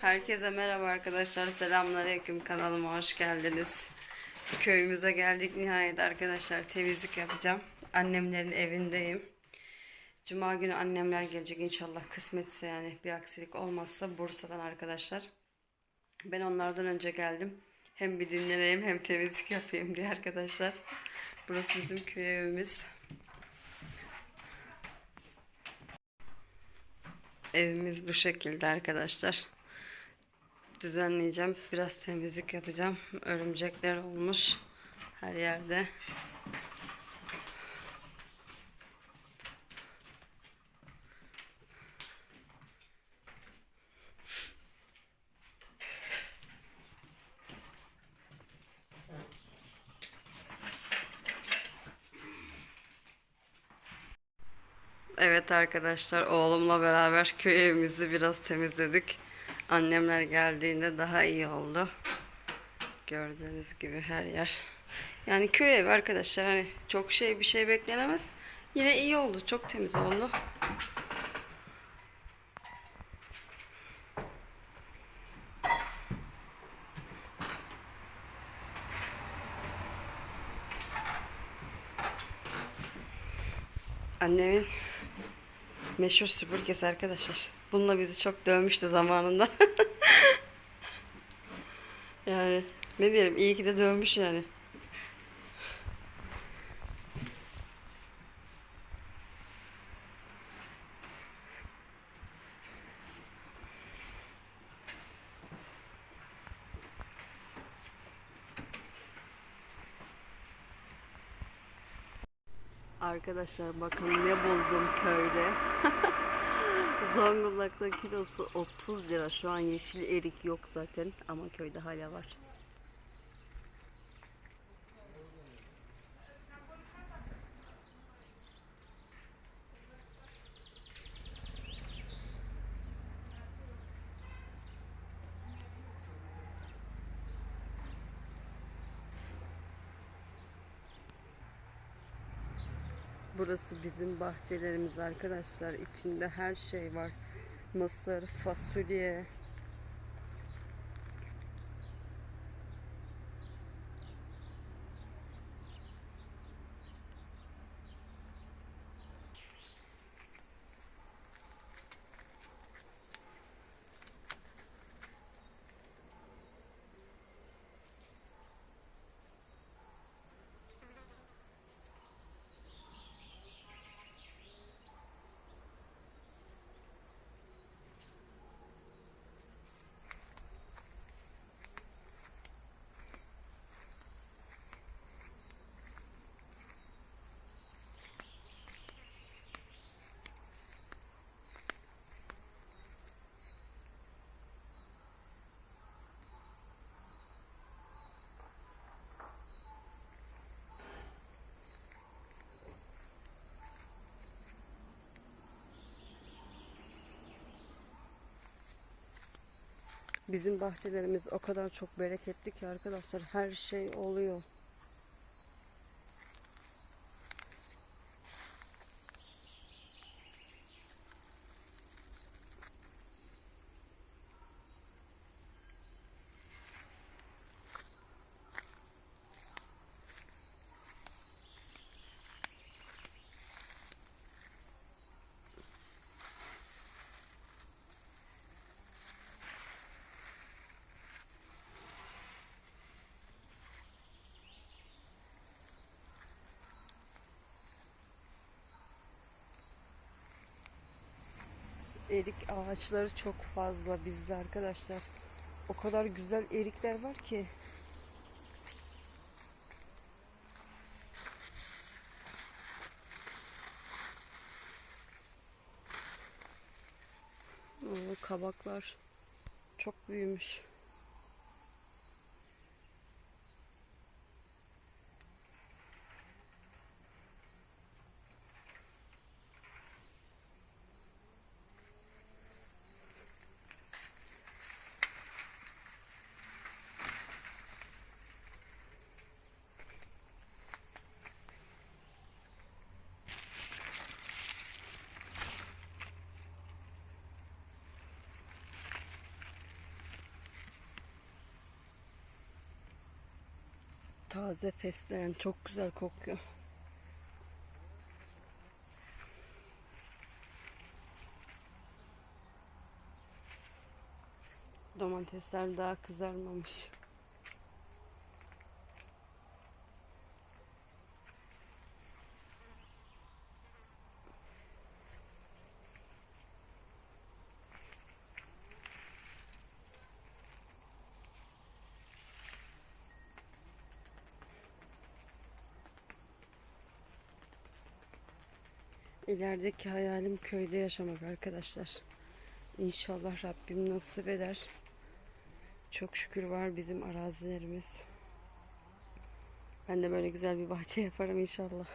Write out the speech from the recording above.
Herkese merhaba arkadaşlar. Selamünaleyküm. Kanalıma hoş geldiniz. Köyümüze geldik nihayet arkadaşlar. Temizlik yapacağım. Annemlerin evindeyim. Cuma günü annemler gelecek inşallah kısmetse yani bir aksilik olmazsa Bursa'dan arkadaşlar. Ben onlardan önce geldim. Hem bir dinleneyim hem temizlik yapayım diye arkadaşlar. Burası bizim köy evimiz. Evimiz bu şekilde arkadaşlar. Düzenleyeceğim. Biraz temizlik yapacağım. Örümcekler olmuş her yerde. Evet arkadaşlar oğlumla beraber köy evimizi biraz temizledik. Annemler geldiğinde daha iyi oldu. Gördüğünüz gibi her yer. Yani köy evi arkadaşlar hani çok şey bir şey beklenemez. Yine iyi oldu. Çok temiz oldu. Annemin meşhur süpürgesi arkadaşlar. Bununla bizi çok dövmüştü zamanında. yani ne diyelim iyi ki de dövmüş yani. Arkadaşlar bakın ne buldum köyde. Zonguldak'ta kilosu 30 lira. Şu an yeşil erik yok zaten ama köyde hala var. Burası bizim bahçelerimiz arkadaşlar. İçinde her şey var. Mısır, fasulye. Bizim bahçelerimiz o kadar çok bereketli ki arkadaşlar her şey oluyor. Erik ağaçları çok fazla bizde arkadaşlar. O kadar güzel erikler var ki. Oo, kabaklar çok büyümüş. Taze fesleğen çok güzel kokuyor. Domatesler daha kızarmamış. İlerideki hayalim köyde yaşamak arkadaşlar. İnşallah Rabbim nasip eder. Çok şükür var bizim arazilerimiz. Ben de böyle güzel bir bahçe yaparım inşallah.